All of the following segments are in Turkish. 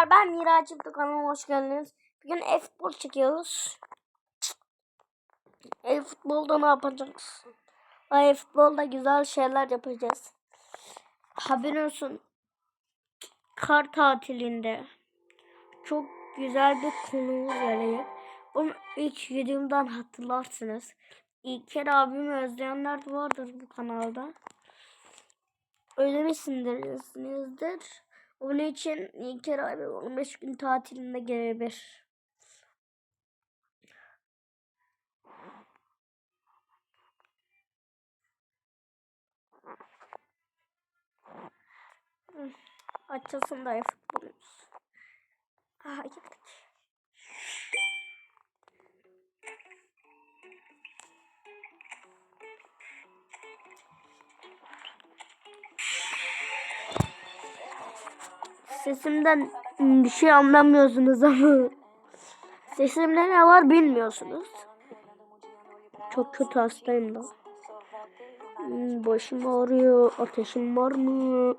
Merhabalar ben YouTube kanalıma hoş geldiniz. Bugün e-futbol çekiyoruz. E-futbolda ne yapacağız? E-futbolda güzel şeyler yapacağız. Haberin olsun. Kar tatilinde çok güzel bir konumuz gelecek. Bunu ilk videomdan hatırlarsınız. İlker abimi özleyenler vardır bu kanalda. Özlemişsinizdir. Onun için İlker abi 15 gün tatilinde gelebilir. Açılsın da futbolumuz. Aha girdik. Sesimden bir şey anlamıyorsunuz ama sesimde ne var bilmiyorsunuz. Çok kötü hastayım da. Hmm, Başım ağrıyor. Ateşim var mı?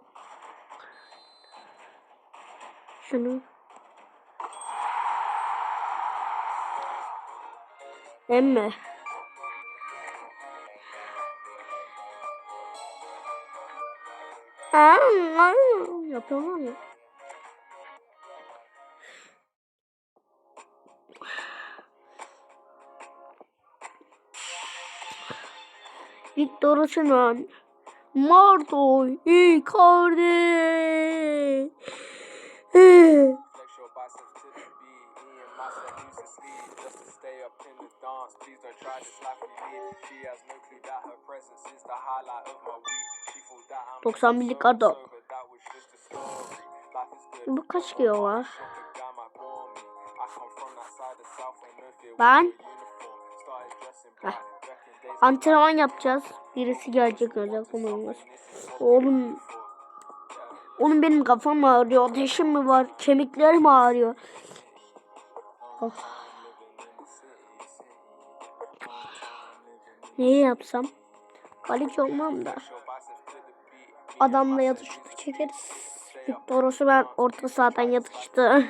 Şunu. Emme. Aa, yapamam ya. Was just a story. Life is good. Bu kaç kilo var? Ben was antrenman yapacağız. Birisi gelecek özel konuğumuz. Oğlum Oğlum benim kafam ağrıyor. Ateşim mi var? Kemiklerim ağrıyor. Oh. Neyi yapsam? Kaleci olmam da. Adamla yatıştı çekeriz. Victor Osimhen orta sahadan yatıştı.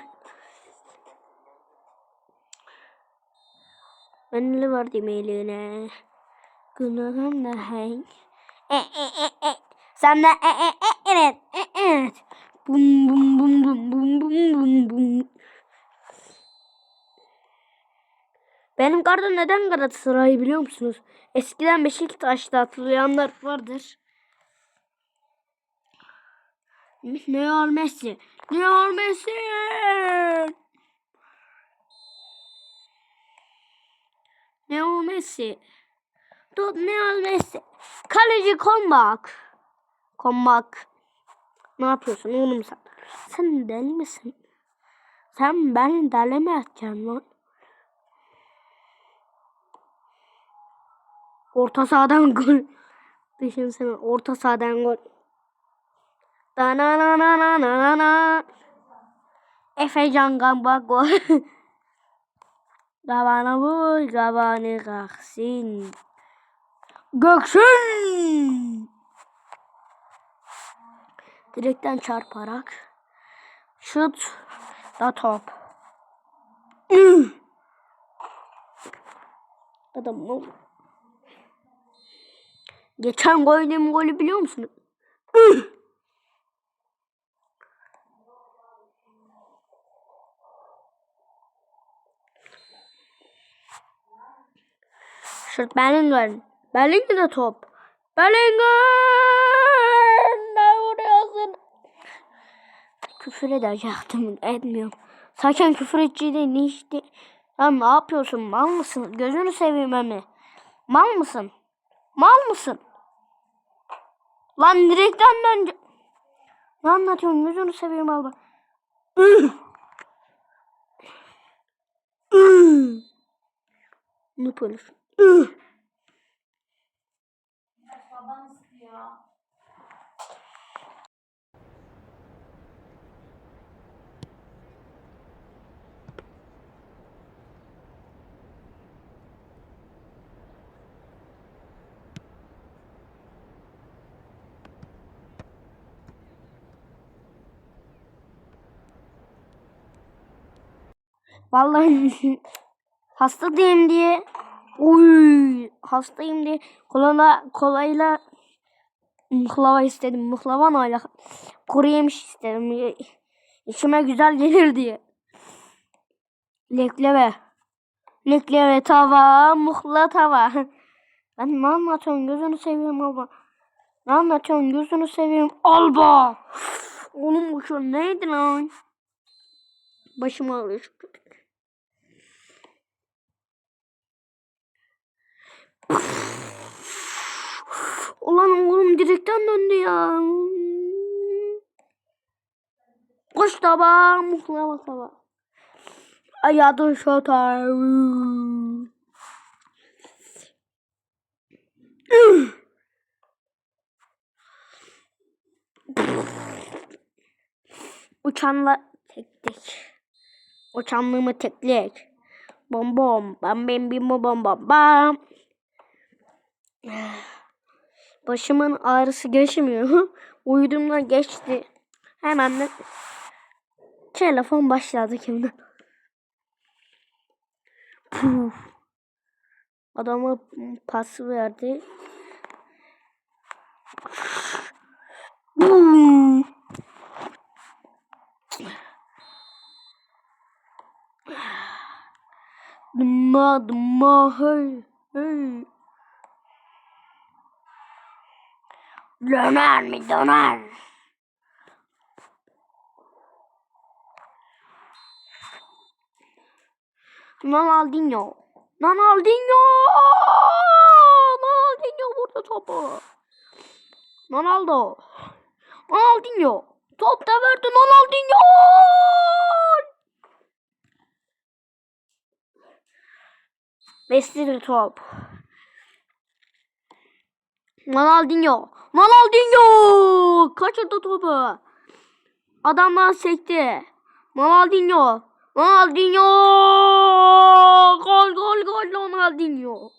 Ben ne verdim eline? Günahım da hey. E, e, e, e. Evet. Evet. Bum bum bum bum bum bum bum bum. Benim karda neden Galatasaray'ı biliyor musunuz? Eskiden Beşiktaş'ta hatırlayanlar vardır. Leo Messi. Leo Messi. Leo Messi. Tut Leo Messi. Kaleci Kombak. Kombak. Ne yapıyorsun oğlum sen? Sen deli misin? Sen beni deli mi edeceksin lan? Orta sahadan gol. Düşünsene orta sahadan gol. Da na na na na na na na. Efe Can Gamba gol. Gabana vur, gabanı kalksın. Göksün. Direkten çarparak. Şut. Da top. Adam ne oldu? Geçen koyduğum golü biliyor musunuz? Şut Bellingham. Bellingham de top. Bellingham! Ne vuruyorsun? Küfür edecektim. Etmiyorum. Zaten küfür edeceği ne işte. Ya ne yapıyorsun? Mal mısın? Gözünü seveyim emi. Mal mısın? Mal mısın? Lan direkten dönce. Ne anlatıyorsun? Gözünü seveyim abi. Üh! Vallahi hasta diyeyim diye Uy, hastayım diye kola kolayla mıhlava istedim. Mıhlavanayla kuru yemiş istedim. İçime güzel gelir diye. Lekleve. Lekleve tava, muhla tava. Ben ne anlatıyorum gözünü seveyim alba. Ne anlatıyorum gözünü seveyim alba. Oğlum bu şu neydi lan? Başım ağrıyor. şu köpek. Ulan oğlum direkten döndü ya. Koş taba, muhlama taba. Ayadı şotar. Uçanla tektik. Uçanlığımı teklik. Bom bom bam bam bim bom bom bam. Başımın ağrısı geçmiyor. Uyuduğumda geçti. Hemen de telefon başladı kimden. Puf. Adama pas verdi. Bum. Dımma hey hey. Döner mi döner? Ronaldinho. Ronaldinho! Ronaldinho vurdu topu. Ronaldo. Ronaldinho. Top da verdi Ronaldinho! Besleri top. Ronaldinho. Ronaldinho! Kaçırdı topu. Adamlar sekti. Ronaldinho. Ronaldinho! Gol gol gol Ronaldinho.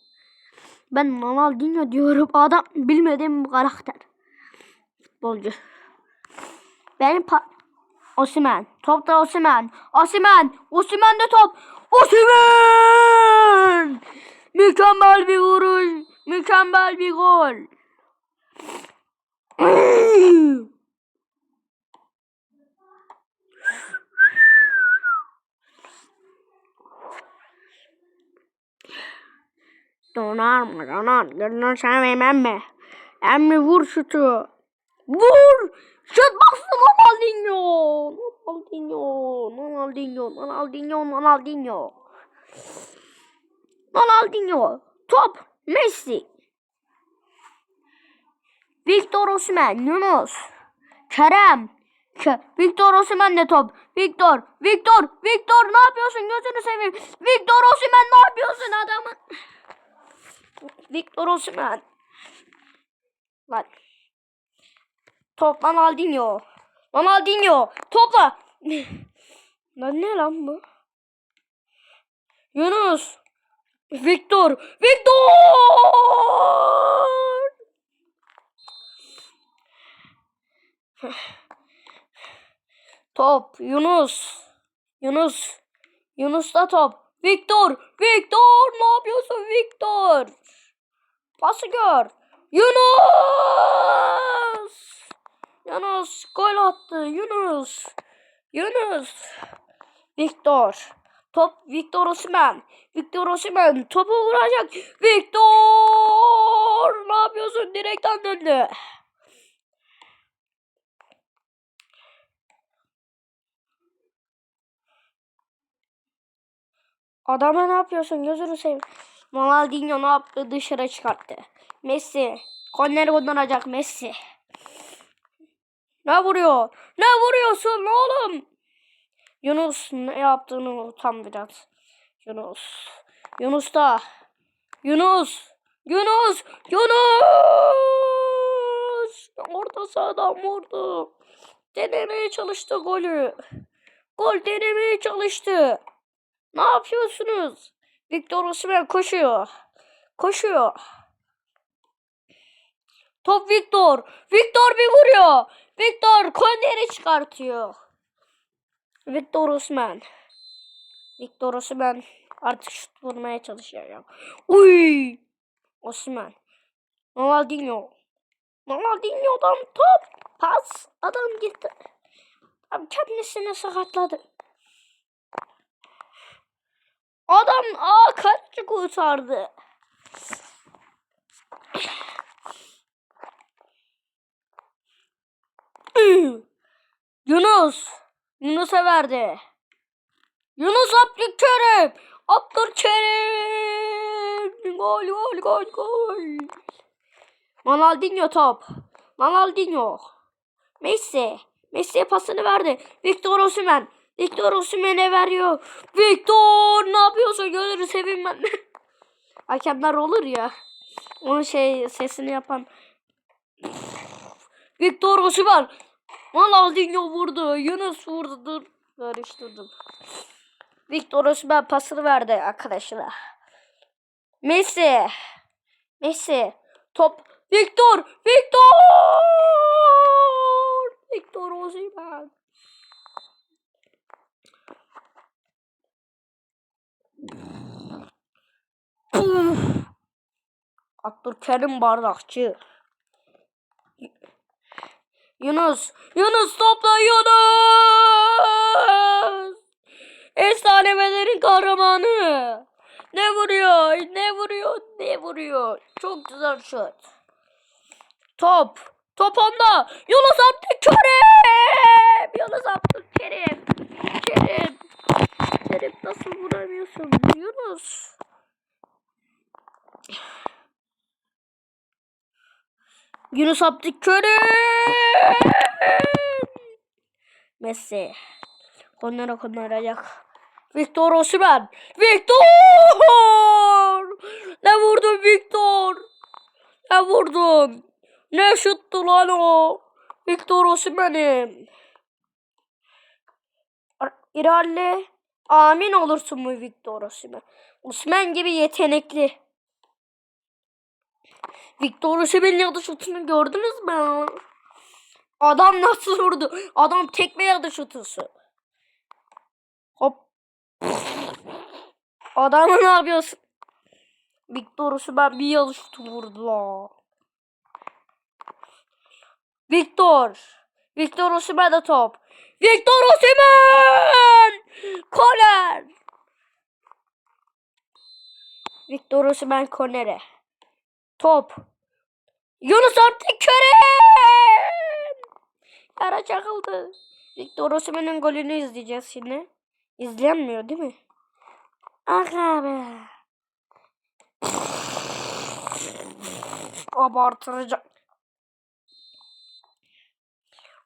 Ben Ronaldinho diyorum. Adam bilmediğim bir karakter. Futbolcu. Benim pa Osimen. Top da Osimen. Osimen. Osimen de top. Osimen! Mükemmel bir vuruş. Mükemmel bir gol. Donar mı? Donar. Donar sevmem mi? Emmi vur şutu. Vur! Şut bastı Ronaldinho. Ronaldinho. Ronaldinho. Ronaldinho. Ronaldinho. Ronaldinho. Top. Messi. Victor Osimhen. Yunus. Kerem. Ke Victor Osimhen de top. Victor. Victor. Victor ne yapıyorsun? Gözünü seveyim. Victor Osimhen ne yapıyorsun adamın? Victor Osimhen. Lan. Top Ronaldinho. Ronaldinho. Topla. lan ne lan bu? Yunus. Victor. Victor. Top. Yunus. Yunus. Yunus da top. Victor. Victor. Ne yapıyorsun Victor? Pası gör. Yunus! Yunus gol attı. Yunus. Yunus. Victor. Top Victor Osimhen. Victor Osimhen topu vuracak. Victor! Ne yapıyorsun? Direkten döndü. Adama ne yapıyorsun? Gözünü seveyim. Ronaldinho ne yaptı? Dışarı çıkarttı. Messi. Korneri kullanacak Messi. Ne vuruyor? Ne vuruyorsun oğlum? Yunus ne yaptığını tam biraz. Yunus. Yunus da. Yunus. Yunus. Yunus. Orta sahadan vurdu. Denemeye çalıştı golü. Gol denemeye çalıştı. Ne yapıyorsunuz? Victor Osimhen koşuyor. Koşuyor. Top Victor. Victor bir vuruyor. Victor korneri çıkartıyor. Victor Osimhen. Victor Osimhen artık şut vurmaya çalışıyor ya. Uy! Osimhen. Ronaldinho. Ronaldinho'dan top. Pas. Adam gitti. Abi kendisini sakatladı. Adam aa kaççı kurtardı. Yunus. Yunus'a verdi. Yunus Abdülkerim. Abdülkerim. Gol gol gol gol. Ronaldinho top. Ronaldinho. Messi. Messi'ye pasını verdi. Victor Osimhen. Victor Osimhen'e veriyor. Victor ne yapıyorsun? Gözünü seveyim ben. Hakemler olur ya. Onun şey sesini yapan. Victor Osimhen. Ronaldinho vurdu. Yunus vurdu. Dur. Karıştırdım. Victor Osimhen pasını verdi arkadaşlar. Messi. Messi. Top. Victor. Victor. Victor Osimhen. Abdülkerim Bardakçı. Yunus. Yunus topla Yunus. Efsanelerin kahramanı. Ne vuruyor? Ne vuruyor? Ne vuruyor? Çok güzel şut. Top. Top onda. Yunus Abdülkerim. Yunus Abdülkerim. Kerim. Kerim nasıl vuramıyorsun? Yunus. Yunus Abdülkerim. Messi. Onlara konaracak. Victor Osimhen. Victor! Ne vurdun Victor? Ne vurdun? Ne şuttu lan o? Victor Osimhen'im. İralli. Amin olursun mu Victor Osimhen? Osimhen gibi yetenekli. Victor Osimhen'in şutunu gördünüz mü? Adam nasıl vurdu? Adam tekme yadı şutusu. Hop. Adamı ne yapıyorsun? Victor Osimhen bir yadı şutu vurdu la. Victor. Victor Osimhen de top. Victor Osimhen! Korner! Victor Osimhen kornere. Top. Yunus Abdülkerim! Yara çakıldı. Victor Osimhen'in golünü izleyeceğiz şimdi. İzlenmiyor değil mi? Aga be. Abartılacak.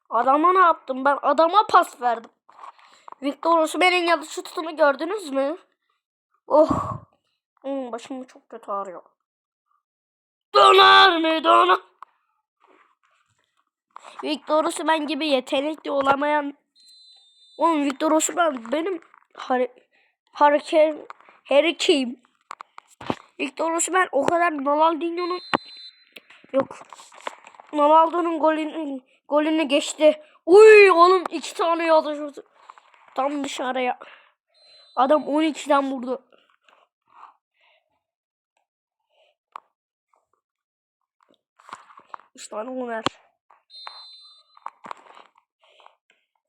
Adama ne yaptım ben? Adama pas verdim. Victor Osimhen'in yanlış şutunu gördünüz mü? Oh. Hmm, başım çok kötü ağrıyor. Döner mi döner? Victor Osimhen gibi yetenekli olamayan Oğlum Victor Osimhen benim har hareket harekim. Victor Osimhen o kadar Ronaldinho'nun yok. Ronaldo'nun golünü golünü geçti. Uy oğlum iki tane yazdı. Tam dışarıya. Adam 12'den vurdu. Üç tane onu ver.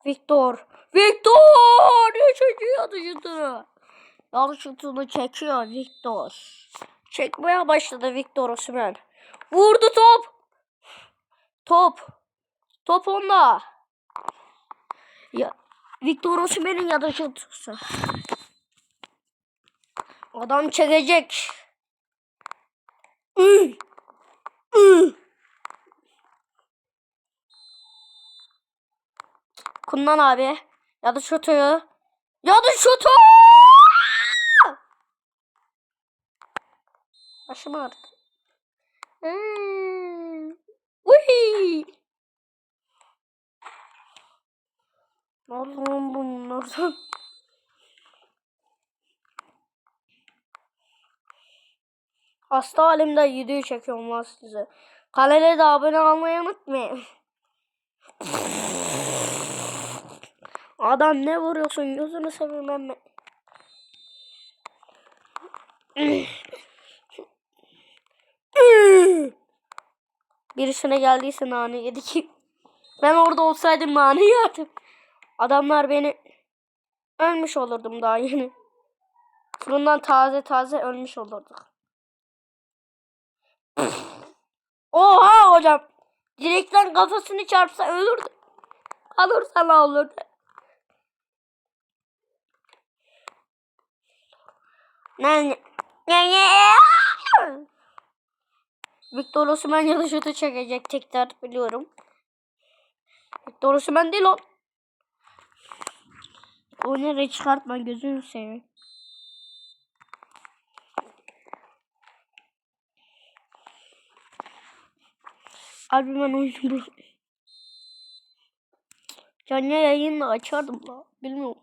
Victor. Victor! Üçüncü yanıcıdı. Yanlış şutunu çekiyor Victor. Çekmeye başladı Victor Osimhen. Vurdu top. Top. Top onda. Ya Victor Osimhen'in ya da şutusu. Adam çekecek. Üh! Üh! Kundan abi. Ya da şutu. Ya da şutu. Başım ağrıdı. Hmm. Uy. Allah'ım bunlardan. Hasta halimde video çekiyorum lan size. Kanala da abone olmayı unutmayın. Adam ne vuruyorsun gözünü seveyim emme. Birisine geldiyse nane yedi ki. Ben orada olsaydım nane yerdim. Adamlar beni ölmüş olurdum daha yeni. Fırından taze taze ölmüş olurduk. Oha hocam. Direkten kafasını çarpsa ölürdü. Kalırsa ne olurdu? Ne ne ne ne Victor Osimhen ya da şutu çekecek tekrar biliyorum. Victor Osimhen değil o. O nereye çıkartma gözünü seveyim. Abi ben oyunu bu. Canlı yayınla açardım la. Bilmiyorum.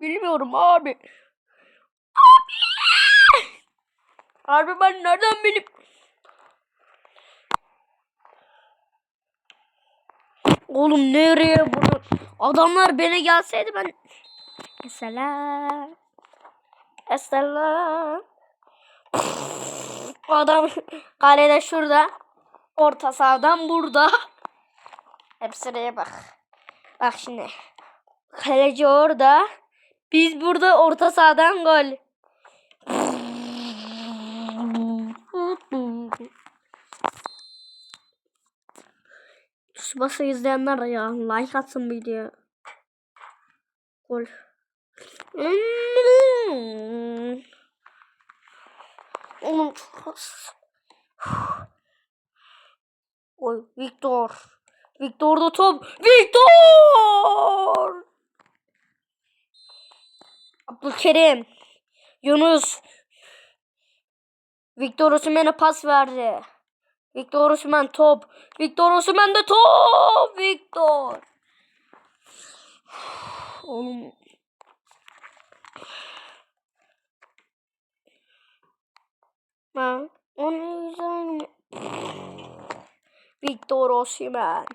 Bilmiyorum. Abi. Abi ben nereden bilip Oğlum nereye bunu? Adamlar beni gelseydi ben Mesela Mesela Adam kalede şurada. Orta sahadan burada. Hep sıraya bak. Bak şimdi. Kaleci orada. Biz burada orta sahadan gol Tsubasa izleyenler ya like atsın videoya. Gol. Hmm. Oğlum çok az. Oy Victor. Victor da top. Victor! Abdülkerim. Yunus. Victor Osimhen'e pas verdi. Victor Osimhen top. Victor Osimhen de top. Victor. Oğlum. Ha, onu güzel Victor Osimhen.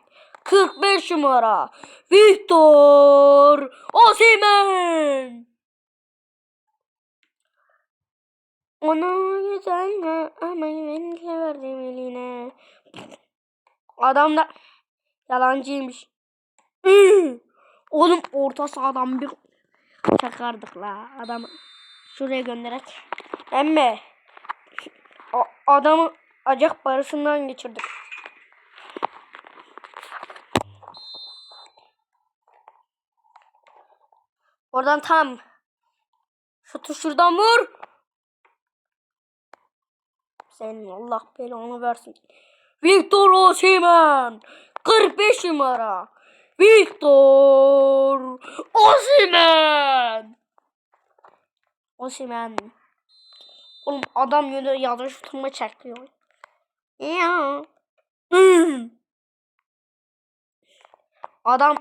45 numara. Victor Osimhen. Onu güzel? Ama ben. Adam da yalancıymış. Oğlum orta sahadan bir çakardık la adamı. Şuraya gönderek. Emme. A- adamı acak barısından geçirdik. Oradan tam. Şutu şuradan vur. Senin Allah belanı versin. Victor Osimhen. 45 numara. Victor Osimhen. Osimhen. Oğlum adam yine yanlış şutumu çekiyor. Ya. Adam.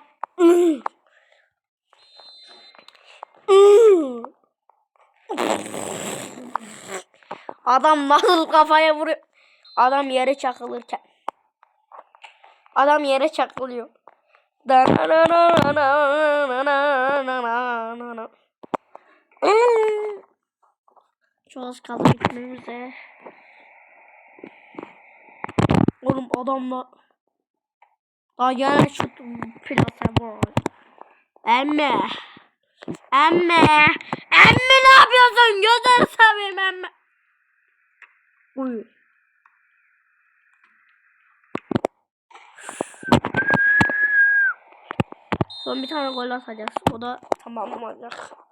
Adam nasıl kafaya vuruyor? Adam yere çakılırken. Adam yere çakılıyor. Çok az kaldı gitmemize. Oğlum adamla daha gene şu plasa var. Emme. Emme. Emme ne yapıyorsun? Gözler seveyim emme. Uy. Son bir tane gol atacağız. O da tamam olacak.